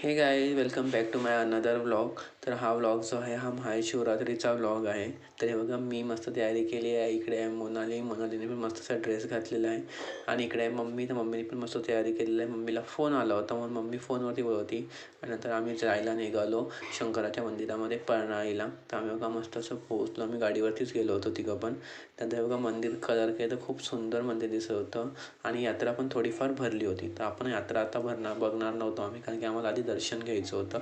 hey guys welcome back to my another vlog. तर हा vlog जो आहे हा महाशिवरात्रीचा व्लॉग आहे. तर हे बघा मी मस्त तयारी केली आहे. इकडे आहे मोनाली. मोनालीने पण मस्त असा ड्रेस घातलेला आहे. आणि इकडे आहे मम्मी. तर मम्मीने पण मस्त तयारी केलेली आहे. मम्मीला फोन आला होता. म्हणून मम्मी फोनवरती बोलत होती. आणि नंतर आम्ही जायला निघालो शंकराच्या मंदिरामध्ये पळणाईला. तर आम्ही बघा मस्त असं पोहोचलो. आम्ही गाडीवरतीच गेलो होतो तिघं पण. त्यानंतर बघा मंदिर कलर केलं. तर खूप सुंदर मंदिर दिसत होतं. आणि यात्रा पण थोडीफार भरली होती. तर आपण यात्रा आता भरणार बघणार नव्हतो आम्ही. कारण की आम्हाला आधी दर्शन घ्यायचं होतं.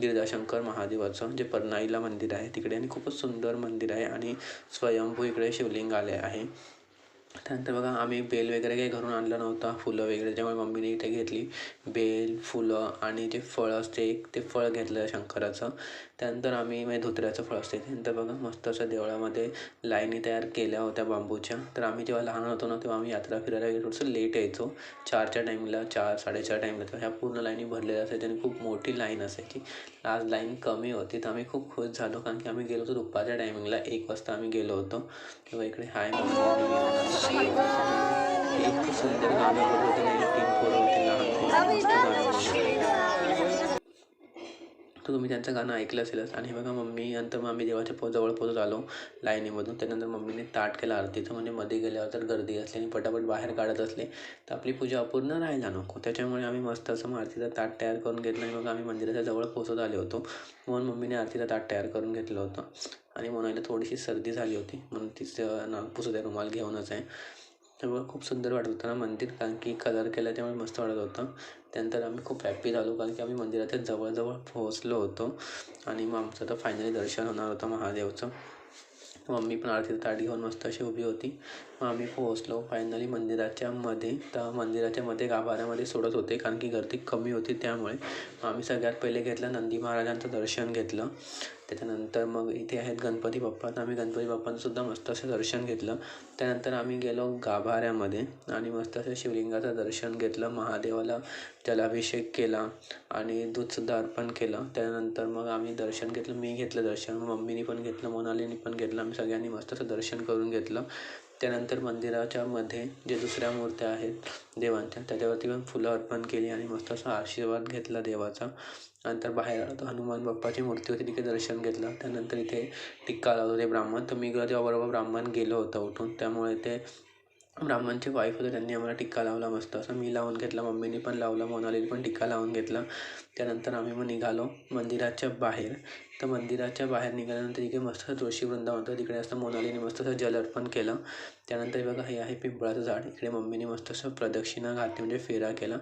गिरिजाशंकर महादेवाचं जे म्हणजे परनाईला मंदिर आहे तिकडे. आणि खूपच सुंदर मंदिर आहे आणि स्वयंभू इकडे शिवलिंग आले आहे. त्यानंतर बघा आम्ही बेल वगैरे काही घरून आणलं नव्हतं फुलं वगैरे त्यामुळे मम्मीने इथे घेतली. बेल फुलं आणि जे फळं असते एक ते फळ घेतलं शंकराचं. त्यानंतर आम्ही म्हणजे धोत्र्याचं फळ असते त्यानंतर बघा मस्त असं देवळामध्ये लाईनी तयार केल्या होत्या बांबूच्या. तर आम्ही जेव्हा लहान होतो ना तेव्हा आम्ही यात्रा फिरायला गेलो थोडंसं लेट यायचो. चारच्या टाईमला चार साडेचार टाईमला तर ह्या पूर्ण लाईनी भरलेल्या असायच्या आणि खूप मोठी लाईन असायची. आज लाईन कमी होती तर आम्ही खूप खुश झालो. कारण की आम्ही गेलो होतो दुपारच्या टायमिंगला एक वाजता आम्ही गेलो होतो. तेव्हा इकडे हाय एक सुंदर गाणं बोलत होते तीन पोरं होती लहान मस्त गाणं तर तुम्ही त्यांचं गाणं ऐकलं असेलच. आणि बघा मम्मी नंतर मग आम्ही देवाच्या पो जवळ पोहोचत आलो लाईनीमधून. त्यानंतर मम्मीने ताट केला आरतीचं. म्हणजे मध्ये गेल्यावर तर गर्दी असली आणि पटापट बाहेर काढत असले तर आपली पूजा अपूर्ण राहायला नको. त्याच्यामुळे आम्ही मस्त असं आरतीचा ताट तयार करून घेतलं आणि मग आम्ही मंदिराच्या जवळ पोहोचत आले होतो. म्हणून मम्मीने आरतीचा ताट तयार करून घेतलं होतं. आणि म्हणायला थोडीशी सर्दी झाली होती. म्हणून तिचं नागपूस होत्या रुमाल घेऊनच आहे. त्यामुळे खूप सुंदर वाटत होतं ना मंदिर. कारण की कलर केला त्यामुळे मस्त वाटत होतं. त्यानंतर आम्ही खूप हॅप्पी झालो. कारण की आम्ही मंदिराच्या जवळजवळ पोहोचलो होतो. आणि मग आमचं तर फायनली दर्शन होणार होतं महादेवचं. मम्मी पण आरतीचं ताट घेऊन मस्त अशी उभी होती. आम्ही पोहोचलो फायनली मंदिराच्या मध्ये. तर मंदिराच्या मध्ये गाभाऱ्यामध्ये सोडत होते कारण की गर्दी कमी होती त्यामुळे आम्ही सगळ्यात पहिले घेतलं नंदी महाराजांचं दर्शन घेतलं. त्याच्यानंतर मग इथे आहेत गणपती बाप्पा. तर आम्ही गणपती बाप्पांचंसुद्धा मस्त असं दर्शन घेतलं. त्यानंतर आम्ही गेलो गाभाऱ्यामध्ये आणि मस्त असं शिवलिंगाचं दर्शन घेतलं. महादेवाला जलाभिषेक केला आणि दूधसुद्धा अर्पण केलं. त्यानंतर मग आम्ही दर्शन घेतलं. मी घेतलं दर्शन मम्मीनी पण घेतलं मोनालीनी पण घेतलं. आम्ही सगळ्यांनी मस्त असं दर्शन करून घेतलं. त्यानंतर मंदिराच्या मध्ये जे दुसऱ्या मूर्त्या आहेत देवांच्या त्याच्यावरती पण फुलं अर्पण केली आणि मस्त असा आशीर्वाद घेतला देवाचा. नंतर बाहेर आलो तर हनुमान बाप्पाची मूर्ती होती तिथे दर्शन घेतलं. त्यानंतर इथे टिक्का लावत होते ब्राह्मण. तर मी तेव्हा बरोबर ब्राह्मण गेलो होतं उठून त्यामुळे ते ब्राह्मणचे वाईफ होते त्यांनी आम्हाला टिक्का लावला मस्त. असं मी लावून घेतला मम्मीने पण लावला मोनालीने पण टिक्का लावून घेतला. त्यानंतर आम्ही मग निघालो मंदिराच्या बाहेर. तर मंदिराच्या बाहेर निघाल्यानंतर इकडे मस्त तुळशी वृंदावन होतं तिकडे असं मोनालीने मस्त असं जल अर्पण केलं. त्यानंतर बघा हे आहे पिंपळाचं झाड. इकडे मम्मीने मस्त असं प्रदक्षिणा घातली म्हणजे फेरा केला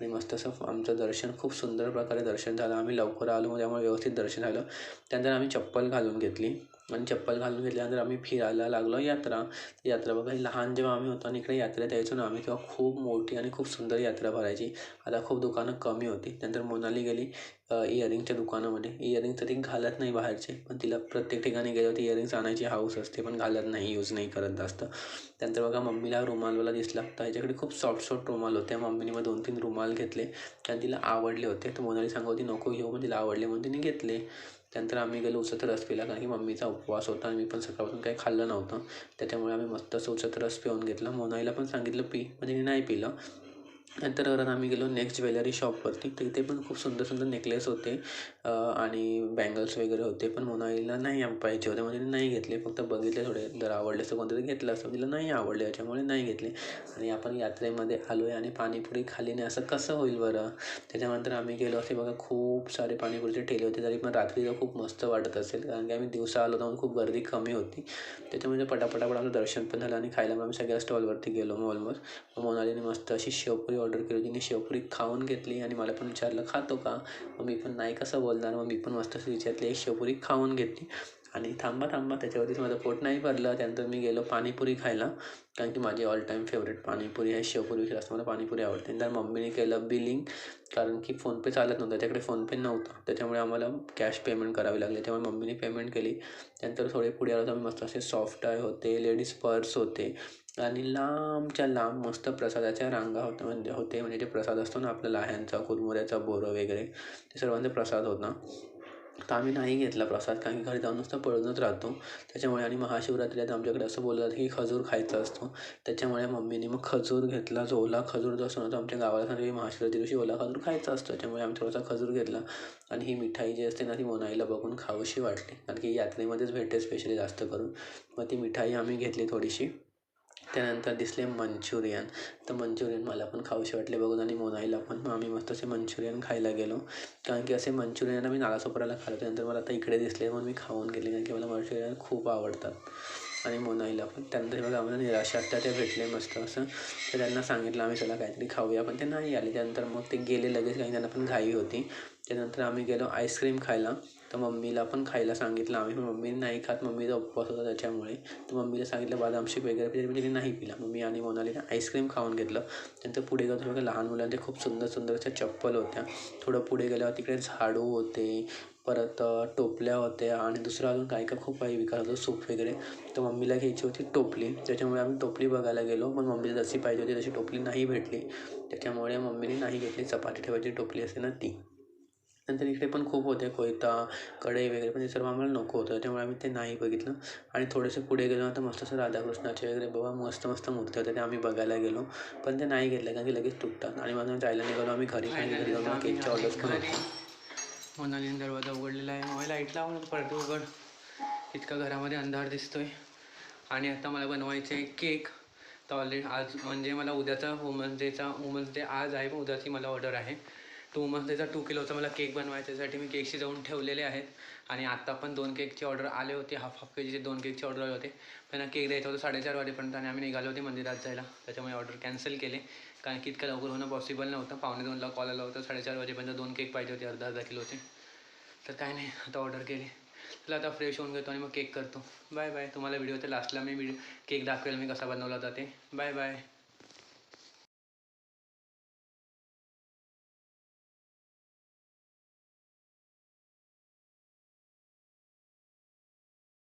आणि मस्त असं आमचं दर्शन खूप सुंदर प्रकारे दर्शन झालं. आम्ही लवकर आलो म्हणजे त्यामुळे व्यवस्थित दर्शन झालं. त्यानंतर आम्ही चप्पल घालून घेतली. आणि चप्पल घालून घेतल्यानंतर आम्ही फिरायला लागलो यात्रा. यात्रा बघा लहान जेव्हा आम्ही होतो आणि इकडे यात्रेत यायचो ना आम्ही तेव्हा खूप मोठी आणि खूप सुंदर यात्रा भरायची. आता खूप दुकानं कमी होती. त्यानंतर मोनाली गेली. इयरिंगच्या दुकानामध्ये. इयरिंग तर ती घालत नाही बाहेरचे पण तिला प्रत्येक ठिकाणी गेल्यावर ती इयरिंग्स आणायची हाऊस असते पण घालत नाही यूज नाही करत जास्त. त्यानंतर बघा मम्मीला रुमालवाला दिसला. तर ह्याच्याकडे खूप सॉफ्ट सॉफ्ट रुमाल होते. मम्मीने मग दोन तीन रुमाल घेतले. कारण तिला आवडले होते. तर मोनाली सांगत होती नको घेऊ मग तिला आवडले म्हणून तिने घेतले. त्यानंतर आम्ही गेलो उचत रस पिला कारण की मम्मीचा उपवास होता आणि मी पण सकाळपासून काही खाल्लं नव्हतं. त्याच्यामुळे आम्ही मस्त असं उचत रस पिऊन घेतला. मोनाईला पण सांगितलं पी. म्हणजे मी नाही पिलं. नंतर परत आम्ही गेलो नेक्स्ट ज्वेलरी शॉपवरती. तर इथे पण खूप सुंदर सुंदर नेकलेस होते. आणि बँगल्स वगैरे होते पण मोनाईला नाही पाहिजे होते. म्हणजे नाही घेतले फक्त बघितले थोडे. जर आवडले असं कोणतरी घेतलं असतं तिला नाही आवडले याच्यामुळे नाही घेतले. आणि आपण यात्रेमध्ये आलो आहे आणि पाणीपुरी खाली नाही असं कसं होईल बरं? त्याच्यानंतर आम्ही गेलो असे बघा खूप सारे पाणीपुरीचे ठेले होते. तरी पण रात्रीचं खूप मस्त वाटत असेल कारण की आम्ही दिवसा आलो तर खूप गर्दी कमी होती. त्याच्यामुळे पटापटापट आमचं दर्शन पण झालं आणि खायला मग आम्ही सगळ्या स्टॉलवरती गेलो मग ऑलमोस्ट मोनालीने मस्त अशी शेवपुरी ऑर्डर केली तिने शेवपुरी खाऊन घेतली आणि मला पण विचारलं खातो का? मग मी पण नाही कसं बोलणार? मग मी पण मस्त विचारली एक शेवपुरी खाऊन घेतली. आणि थांबा थांबा त्याच्यावरतीच माझं पोट नाही भरलं. त्यानंतर मी गेलो पाणीपुरी खायला कारण की माझी ऑल टाईम फेवरेट पाणीपुरी आहे. शेवपुरी जास्त मला पाणीपुरी आवडते. नंतर मम्मीने केलं बिलिंग कारण की फोनपे चालत नव्हतं. त्याच्याकडे फोनपे नव्हता. त्याच्यामुळे आम्हाला कॅश पेमेंट करावी लागली. त्यामुळे मम्मीने पेमेंट केली. त्यानंतर थोडे पुढे आलो तर मस्त असे सॉफ्ट टाय होते लेडीज पर्स होते. आणि लांबच्या लांब मस्त प्रसादाच्या रांगा होत्या म्हणजे होते. म्हणजे जे प्रसाद असतो ना आपल्या लाह्यांचा कुरमुऱ्याचा बोरं वगैरे ते सर्वांचा प्रसाद होता तर आम्ही नाही घेतला प्रसाद कारण की घरी जाऊन नुसतं पळूनच राहतो. त्याच्यामुळे आणि महाशिवरात्री आता आमच्याकडे असं बोललं जातं की खजूर खायचा असतो. त्याच्यामुळे मम्मीने मग खजूर घेतला. जो ओला खजूर जो असतो ना तो आमच्या गावाला सांगितलं की महाशिवरात्री दिवशी ओला खजूर खायचा असतो. त्याच्यामुळे आम्ही थोडासा खजूर घेतला. आणि ही मिठाई जी असते ना ती मोनाईला बघून खावीशी वाटली. कारण की यात्रेमध्येच भेटते स्पेशली जास्त करून. मग ती मिठाई आम्ही घेतली थोडीशी. त्यानंतर दिसले मंचुरियन. तर मंचुरियन मला पण खाऊशी वाटले बघून आणि मोनाईला पण. मग आम्ही मस्त असे मंचुरियन खायला गेलो. कारण की असे मंचुरियन मी नालासोपाराला खाल्लं. त्यानंतर मला आता इकडे दिसले म्हणून मी खाऊन गेले. कारण की मला मंचुरियन खूप आवडतात. आणि मोनाईला पण. त्यानंतर बघा आम्हाला निराशा त्या ते भेटले मस्त असं. तर त्यांना सांगितलं आम्ही चला काहीतरी खाऊया. पण ते नाही आले. त्यानंतर मग ते गेले लगेच. काही त्यांना पण घाई होती. त्यानंतर आम्ही गेलो आईस्क्रीम खायला. तर मम्मीला पण खायला सांगितलं आम्ही. पण मम्मी नाही खात. मम्मीचा उपवास होता त्याच्यामुळे. तर मम्मीला सांगितलं बदाम शेक वगैरे. पिले म्हणजे तिने नाही पिला. मम्मी आणि मोनालीने आईस्क्रीम खाऊन घेतलं. त्यानंतर पुढे गेलो. तर लहान मुलांचे खूप सुंदर सुंदर अशा चप्पल होत्या. थोडं पुढे गेल्यावर तिकडे झाडू होते. परत टोपल्या होत्या. आणि दुसरं अजून काही काय खूप काही विकत होतो. सूप वगैरे. तर मम्मीला घ्यायची होती टोपली. त्याच्यामुळे आम्ही टोपली बघायला गेलो. पण मम्मीला जशी पाहिजे होती तशी टोपली नाही भेटली. त्याच्यामुळे मम्मीने नाही घेतली. चपाती ठेवायची टोपली असते ना ती. नंतर इकडे पण खूप होते कोयता कढई वगैरे पण ते सर्व आम्हाला नको होतं. त्याच्यामुळे आम्ही ते नाही बघितलं. आणि थोडेसे पुढे गेलो तर मस्त असं राधाकृष्णाचे वगैरे बाबा मस्त मस्त मूर्ती होत्या ते आम्ही बघायला गेलो. पण ते नाही घेतलं कारण की लगेच तुटतात. आणि मग जायला निघालो आम्ही घरी की घरी जाऊन केकच्या ऑर्डर्स पण मोनालीने दरवाजा उघडलेला आहे. मग लाइट लावून पडते उघड. इतका घरामध्ये अंधार दिसतोय. आणि आता मला बनवायचे आहे केक. तर ऑलरेडी आज म्हणजे मला उद्याचा वुमन्स डेचा वुमन्स डे आज आहे पण उद्याची मला ऑर्डर आहे. तो वुमन्स त्याचा टू किलोचा मला केक बनवायचा त्यासाठी मी केक जाऊन ठेवलेले आहेत. आणि आत्ता पण दोन केकची ऑर्डर आले होते हाफ हाफ के जीचे दोन केकची ऑर्डर आले होते. पण केक द्यायचा होता साडेचार वाजेपर्यंत आणि आम्ही निघालो होते मंदिरात जायला. त्याच्यामुळे ऑर्डर कॅन्सल केले. कारण की इतकं लवकर होणं पॉसिबल नव्हतं. पावणे दोनला कॉल आला होता साडेचार वाजेपर्यंत दोन केक पाहिजे होते अर्धा अर्धा किलोचे. तर काय नाही आता ऑर्डर केली. चला आता फ्रेश होऊन घेतो आणि मग केक करतो. बाय बाय तुम्हाला व्हिडिओ ते लास्टला मी व्हिडिओ केक दाखवेल मी कसा बनवला जाते. Bye bye